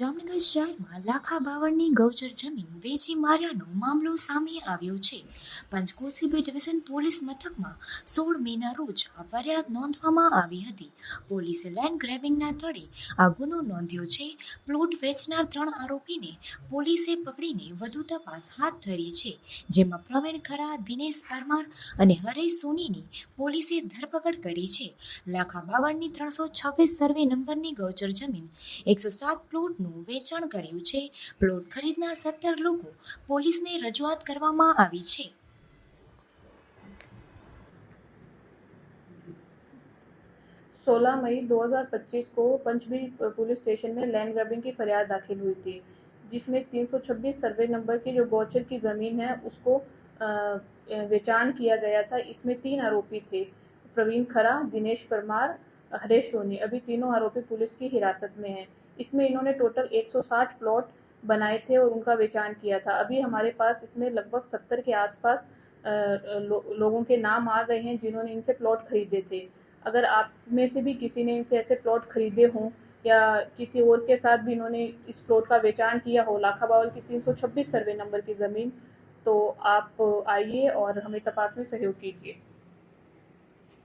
જામનગર શહેરમાં લાખા બાવળની ગૌચર જમીન વેચી માર્યાનો મામલો સામે આવ્યો છે. પંચકોશી બી ડિવિઝન પોલીસ મથકમાં સોળ મેના રોજ આ ફરિયાદ નોંધવામાં આવી હતી. પોલીસે લેન્ડ ગ્રેબિંગના તળે આ ગુનો નોંધ્યો છે. પ્લોટ વેચનાર ત્રણ આરોપીને પોલીસે પકડીને વધુ તપાસ હાથ ધરી છે, જેમાં પ્રવીણ ખરા, દિનેશ પરમાર અને હરેશ સોનીની પોલીસે ધરપકડ કરી છે. લાખા બાવળની ત્રણસો છવ્વીસ સર્વે નંબરની ગૌચર જમીન એકસો સાત પ્લોટનું વેચાણ કર્યું છે પ્લોટ ખરીદનાર સત્તર લોકો પોલીસને રજૂઆત કરવામાં આવી છે 16 मई 2025 को पंचबील पुलिस स्टेशन में लैंड ग्रैबिंग की फरियाद दाखिल हुई थी जिसमें 326 सर्वे नंबर की जो गौचर की ज़मीन है उसको अ, वेचान किया गया था इसमें तीन आरोपी थे प्रवीण खरा दिनेश परमार हरेश सोनी अभी तीनों आरोपी पुलिस की हिरासत में हैं। इसमें इन्होंने टोटल 160 प्लॉट बनाए थे और उनका वेचान किया था। अभी हमारे पास इसमें लगभग 70 के आसपास लो, लोगों के नाम आ गए हैं जिन्होंने इनसे प्लॉट खरीदे थे। अगर आप में से भी किसी ने इनसे ऐसे प्लॉट खरीदे हों या किसी और के साथ भी इन्होंने इस प्लॉट का वेचान किया हो लाखा बावल की 326 सर्वे नंबर की ज़मीन तो आप आइए और हमें तपास में सहयोग कीजिए।